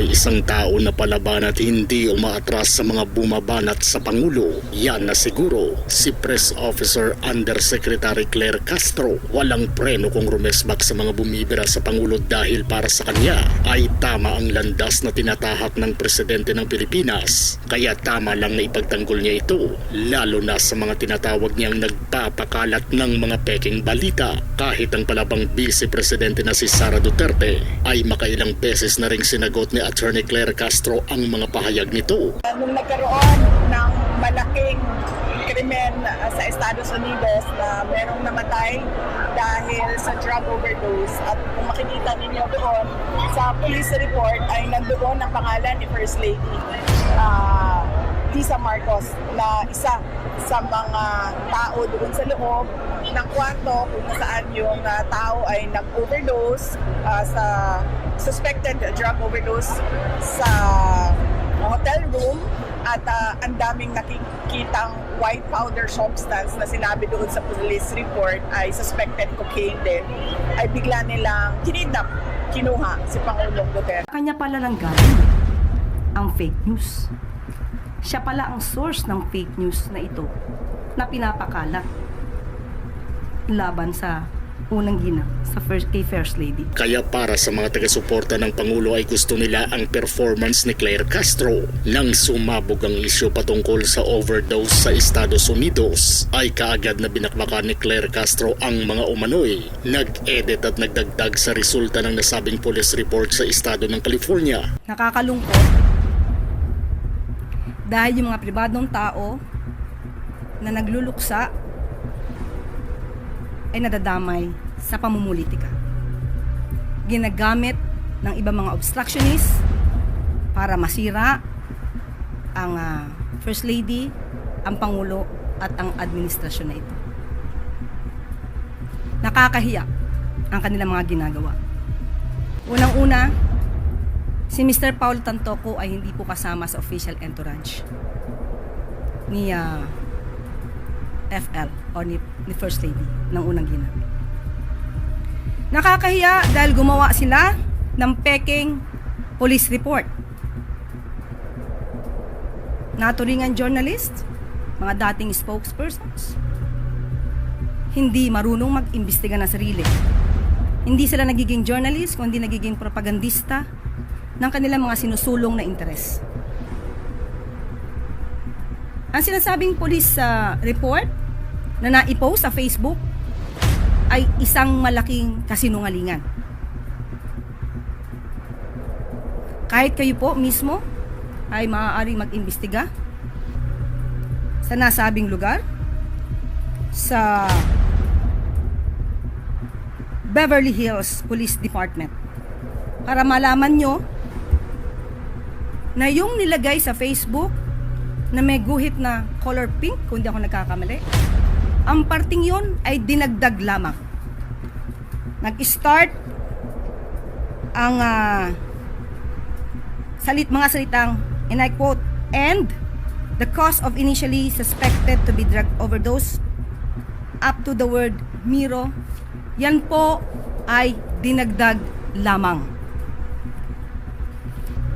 May isang tao na palaban at hindi umaatras sa mga bumabanat sa Pangulo, yan na siguro si Press Officer Undersecretary Claire Castro. Walang preno kung rumesbak sa mga bumibira sa Pangulo dahil para sa kanya ay tama ang landas na tinatahak ng Presidente ng Pilipinas. Kaya tama lang na ipagtanggol niya ito, lalo na sa mga tinatawag niyang nagpapakalat ng mga peking balita. Kahit ang palabang Vice Presidente na si Sara Duterte ay makailang beses na ring sinagot ni Attorney Claire Castro ang mga pahayag nito. nung nagkaroon ng malaking krimen uh, sa Estados Unidos na merong namatay dahil sa drug overdose at kung makikita ninyo doon sa police report ay nandoon ang pangalan ni First Lady uh, Lisa Marcos na isa sa mga tao doon sa loob ng kwarto kung saan yung uh, tao ay nag-overdose uh, sa suspected drug overdose sa hotel room at uh, ang daming nakikitang white powder substance na sinabi doon sa police report ay suspected cocaine din ay bigla nilang kinidnap, kinuha si Pangulong Duterte. Kanya pala lang galing ang fake news. Siya pala ang source ng fake news na ito na pinapakalat laban sa unang ginang sa first, kay First Lady. Kaya para sa mga taga-suporta ng Pangulo ay gusto nila ang performance ni Claire Castro. Nang sumabog ang isyu patungkol sa overdose sa Estados Unidos, ay kaagad na binakbakan ni Claire Castro ang mga umanoy. Nag-edit at nagdagdag sa resulta ng nasabing police report sa estado ng California. Nakakalungkot dahil yung mga pribadong tao na nagluluksa ay nadadamay sa pamumulitika. Ginagamit ng ibang mga obstructionists para masira ang ah, First Lady, ang Pangulo at ang administrasyon na ito. Nakakahiya ang kanilang mga ginagawa. Unang-una, si Mr. Paul Tantoco ay hindi po kasama sa official entourage ni ah, FL o ni, ni First Lady ng unang ginang. Nakakahiya dahil gumawa sila ng peking police report. Naturingan journalist, mga dating spokespersons, hindi marunong mag-imbestiga ng sarili. Hindi sila nagiging journalist, kundi nagiging propagandista ng kanilang mga sinusulong na interes. Ang sinasabing police sa report na naipost sa Facebook ay isang malaking kasinungalingan. Kahit kayo po mismo ay maaaring mag-imbestiga sa nasabing lugar sa Beverly Hills Police Department para malaman nyo na yung nilagay sa Facebook na may guhit na color pink, kung di ako nagkakamali, ang parting yon ay dinagdag lamang. Nag-start ang ah, salit mga salitang, and I quote, and the cause of initially suspected to be drug overdose up to the word Miro, yan po ay dinagdag lamang.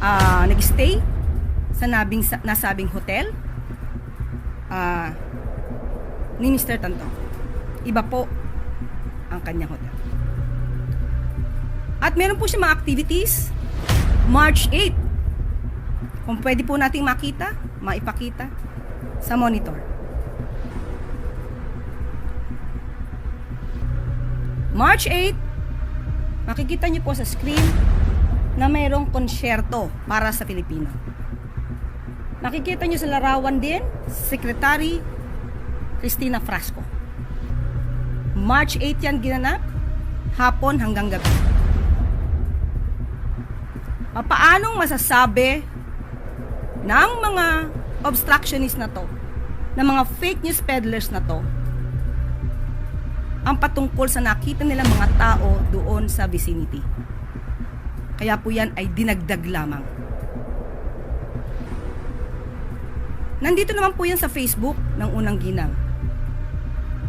ah, nag-stay sa nabing, sa, nasabing hotel ah, ni Mr. Tanto. Iba po ang kanyang hotel. At meron po siya mga activities March 8. Kung pwede po nating makita, maipakita sa monitor. March 8, makikita niyo po sa screen na mayroong konsyerto para sa Pilipino. Nakikita niyo sa larawan din, Secretary Cristina Frasco. March 8 yan ginanap, hapon hanggang gabi. Paanong masasabi ng mga obstructionist na to, ng mga fake news peddlers na to, ang patungkol sa nakita nilang mga tao doon sa vicinity. Kaya po yan ay dinagdag lamang. Nandito naman po yan sa Facebook ng unang ginang.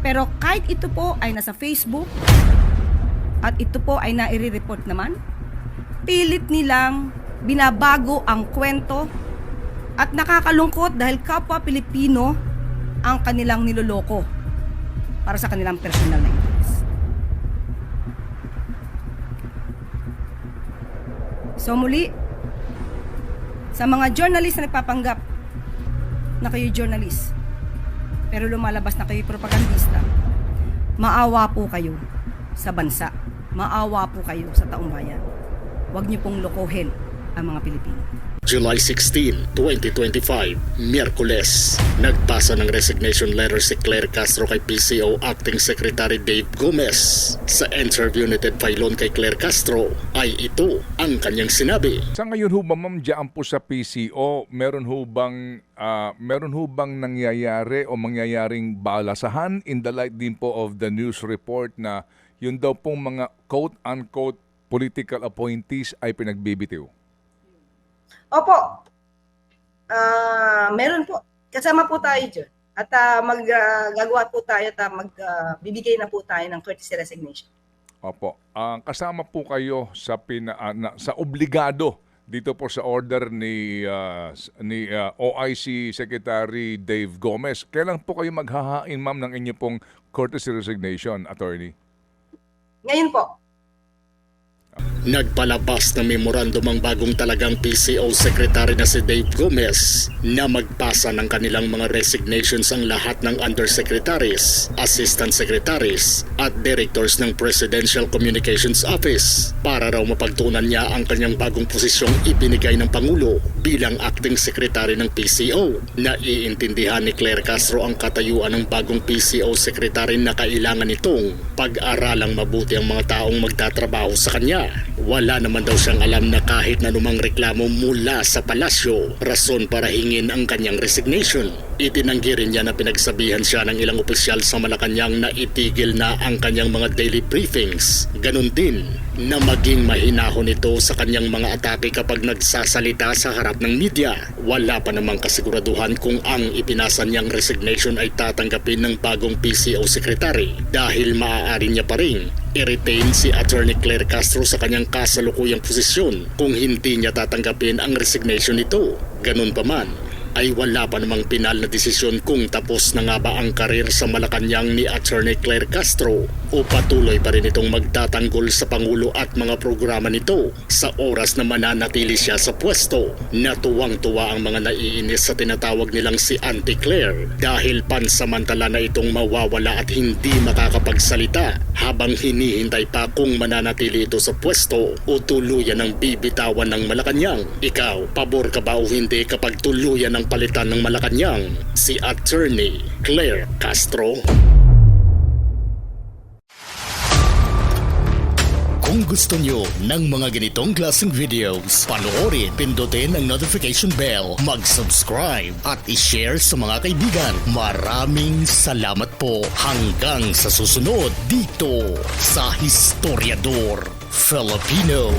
Pero kahit ito po ay nasa Facebook at ito po ay naire-report naman, pilit nilang binabago ang kwento at nakakalungkot dahil kapwa Pilipino ang kanilang niloloko para sa kanilang personal na. So muli, sa mga journalist na nagpapanggap na kayo journalist, pero lumalabas na kayo propagandista, maawa po kayo sa bansa. Maawa po kayo sa taong bayan. Huwag niyo pong lokohin ang mga Pilipino. July 16, 2025, Miyerkules. Nagpasa ng resignation letter si Claire Castro kay PCO Acting Secretary Dave Gomez. Sa interview ni Ted Filon kay Claire Castro ay ito ang kanyang sinabi. Sa ngayon ho ba ma'am po sa PCO, meron ho bang ah, meron ho bang nangyayari o mangyayaring balasahan in the light din po of the news report na yun daw pong mga quote-unquote political appointees ay pinagbibitiw? Opo. Ah, meron po. Kasama po tayo dyan. At ah, maggagawa po tayo at ah, magbibigay na po tayo ng courtesy resignation. Opo. Ang kasama po kayo sa pina, ah, na- sa obligado dito po sa order ni s- ni ah, OIC Secretary Dave Gomez. Kailan po kayo maghahain ma'am ng inyo pong courtesy resignation, attorney? Ngayon po, Nagpalabas ng memorandum ang bagong talagang PCO Secretary na si Dave Gomez na magpasa ng kanilang mga resignations ang lahat ng undersecretaries, assistant secretaries at directors ng Presidential Communications Office para raw mapagtuunan niya ang kanyang bagong posisyong ibinigay ng Pangulo bilang acting secretary ng PCO. Naiintindihan ni Claire Castro ang katayuan ng bagong PCO secretary na kailangan nitong pag-aralang mabuti ang mga taong magtatrabaho sa kanya. Wala naman daw siyang alam na kahit na numang reklamo mula sa palasyo, rason para hingin ang kanyang resignation. Itinanggi rin niya na pinagsabihan siya ng ilang opisyal sa Malacanang na itigil na ang kanyang mga daily briefings. Ganon din na maging mahinahon ito sa kanyang mga atake kapag nagsasalita sa harap ng media. Wala pa namang kasiguraduhan kung ang ipinasa niyang resignation ay tatanggapin ng bagong PCO secretary dahil maaari niya pa rin i-retain si Attorney Claire Castro sa kanyang kasalukuyang posisyon kung hindi niya tatanggapin ang resignation nito. Ganun pa man, ay wala pa namang pinal na desisyon kung tapos na nga ba ang karir sa Malacanang ni Attorney Claire Castro o patuloy pa rin itong magtatanggol sa Pangulo at mga programa nito sa oras na mananatili siya sa pwesto. Natuwang-tuwa ang mga naiinis sa tinatawag nilang si Auntie Claire dahil pansamantala na itong mawawala at hindi makakapagsalita habang hinihintay pa kung mananatili ito sa pwesto o tuluyan ng bibitawan ng Malacanang. Ikaw, pabor ka ba o hindi kapag tuluyan ng palitan ng Malacanang? Si Attorney Claire Castro. Kung gusto nyo ng mga ganitong klaseng videos, panoorin, pindutin ang notification bell, mag-subscribe at i-share sa mga kaibigan. Maraming salamat po hanggang sa susunod dito sa Historiador Filipino.